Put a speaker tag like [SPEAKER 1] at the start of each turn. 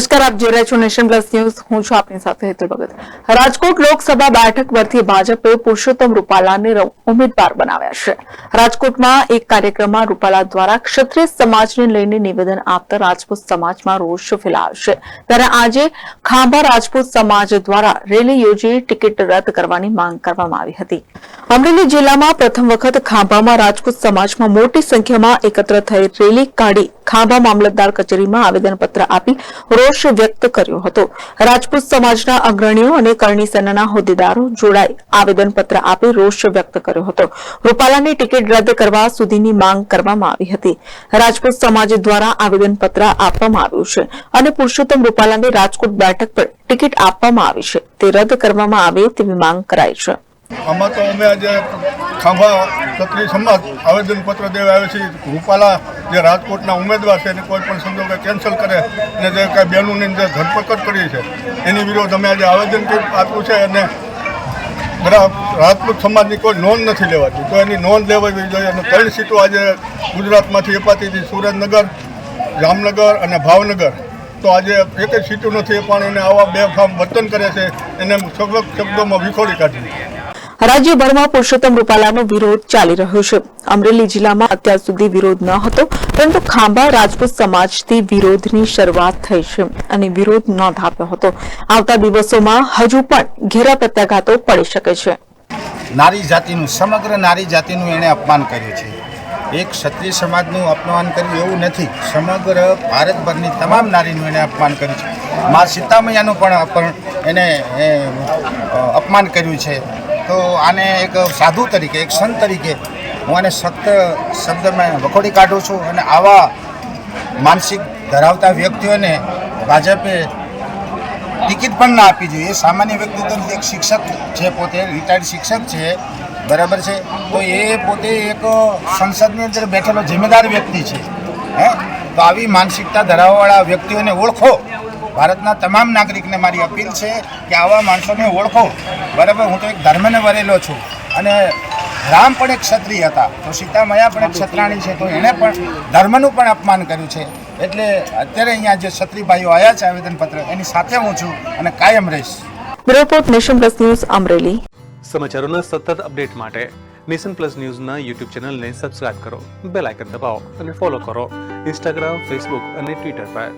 [SPEAKER 1] નમસ્કાર, આપ જોઈ રહ્યા છો નેશન પ્લસ ન્યૂઝ. હું છું આપની સાથે હેતુલ ભગત. રાજકોટ લોકસભા બેઠક પરથી ભાજપે પુરુષોત્તમ રૂપાલાને ઉમેદવાર બનાવ્યા છે. રાજકોટમાં એક કાર્યક્રમમાં રૂપાલા દ્વારા ક્ષત્રિય સમાજને લઈને નિવેદન આપતા રાજપૂત સમાજમાં રોષ ફેલાયો છે. ત્યારે આજે ખાંભા રાજપૂત સમાજ દ્વારા રેલી યોજી ટિકિટ રદ કરવાની માંગ કરવામાં આવી હતી. અમરેલી જિલ્લામાં પ્રથમ વખત ખાંભામાં રાજપૂત સમાજમાં મોટી સંખ્યામાં એકત્ર થઈ રેલી કાઢી ખાંભા મામલતદાર કચેરીમાં આવેદનપત્ર આપી રોષ વ્યક્ત કર્યો હતો. રાજપૂત સમાજના અગ્રણીઓ અને કરણી સેનાના હોદ્દેદારો જોડાઈ આવેદનપત્ર આપી રોષ વ્યક્ત કર્યો હતો. રૂપાલાની ટિકિટ રદ કરવા સુધીની માંગ કરવામાં આવી હતી. રાજપૂત સમાજ દ્વારા આવેદનપત્ર આપવામાં આવ્યું છે અને પુરુષોત્તમ રૂપાલાને રાજકોટ બેઠક પર ટિકિટ આપવામાં આવી છે. તે રદ કરવામાં આવે તેવી માંગ કરાઈ છે.
[SPEAKER 2] આમાં તો અમે આજે ખાંભા ક્ષત્રિય સમાજ આવેદનપત્ર દેવા આવે છે. રૂપાલા જે રાજકોટના ઉમેદવાર છે, એને કોઈ પણ સંજોગે કેન્સલ કરે અને જે કાંઈ બહેનોની જે ધરપકડ કરી છે, એની વિરોધ અમે આજે આવેદન આપ્યું છે અને રાજપૂત સમાજની કોઈ નોંધ નથી લેવાતી. તો એની નોંધ લેવાવી જોઈએ અને ત્રણ સીટો આજે ગુજરાતમાંથી અપાતી હતી. સુરેન્દ્રનગર, જામનગર અને ભાવનગર. તો આજે એક જ સીટો નથી, પણ એને આવા બે ફામ વર્તન કરે છે. એને સબક શબ્દોમાં વિખોડી કાઢી.
[SPEAKER 1] રાજ્યભરમાં પુરુષોત્તમ રૂપાલાનો વિરોધ ચાલી રહ્યો છે. અમરેલી જિલ્લામાં અત્યાર સુધી વિરોધ ન હતો, પરંતુ ખાંભા રાજપૂત સમાજથી વિરોધની શરૂઆત થઈ છે અને વિરોધ નોંધાવ્યો હતો. આવતા દિવસોમાં હજુ પણ ઘેરા પ્રત્યાઘાતો પડી શકે છે.
[SPEAKER 3] નારી જાતિનું, સમગ્ર નારી જાતિનું એણે અપમાન કર્યું છે. એક ક્ષત્રિય સમાજનું અપમાન કર્યું એવું નથી, સમગ્ર ભારતભરની તમામ નારીનું એણે અપમાન કર્યું છે. મા સીતામૈયાનું પણ અપણ એને અપમાન કર્યું છે. તો આને એક સાધુ તરીકે, એક સંત તરીકે હું આને સખ્ત શબ્દમાં વખોડી કાઢું છું અને આવા માનસિક ધરાવતા વ્યક્તિઓને ભાજપે ટિકિટ પણ ના આપવી જોઈએ. સામાન્ય વ્યક્તિ તો એક શિક્ષક છે પોતે રિટાયર્ડ શિક્ષક છે, બરાબર છે? તો એ પોતે એક સંસદની અંદર બેઠેલો જિમ્મેદાર વ્યક્તિ છે. હે? તો આવી માનસિકતા ધરાવવાવાળા વ્યક્તિઓને ઓળખો. ભારતના તમામ નાગરિકને મારી અપીલ છે કે આવા માણસોને ઓળખો. બરાબર હું તો એક ધર્મને વરેલો છું. અને રામ પણ એક ક્ષત્રિય હતા. તો સીતામયા પણ એક ક્ષત્રાણી છે તો એણે પણ ધર્મનું પણ અપમાન કર્યું છે. એટલે અત્યારે અહીંયા જે ક્ષત્રિય ભાઈઓ આવ્યા છે આવેદનપત્ર એની સાથે હું છું અને કાયમ રહીશ.
[SPEAKER 1] Report Nation Plus News Amreli.
[SPEAKER 4] સમાચારોના સતત અપડેટ માટે નેશન પ્લસ ન્યૂઝના યુટ્યુબ ચેનલને સબસ્ક્રાઇબ કરો બેલ આઇકન દબાવો અને ફોલો કરો. ઇન્સ્ટાગ્રામ ફેસબુક અને ટ્વિટર પર.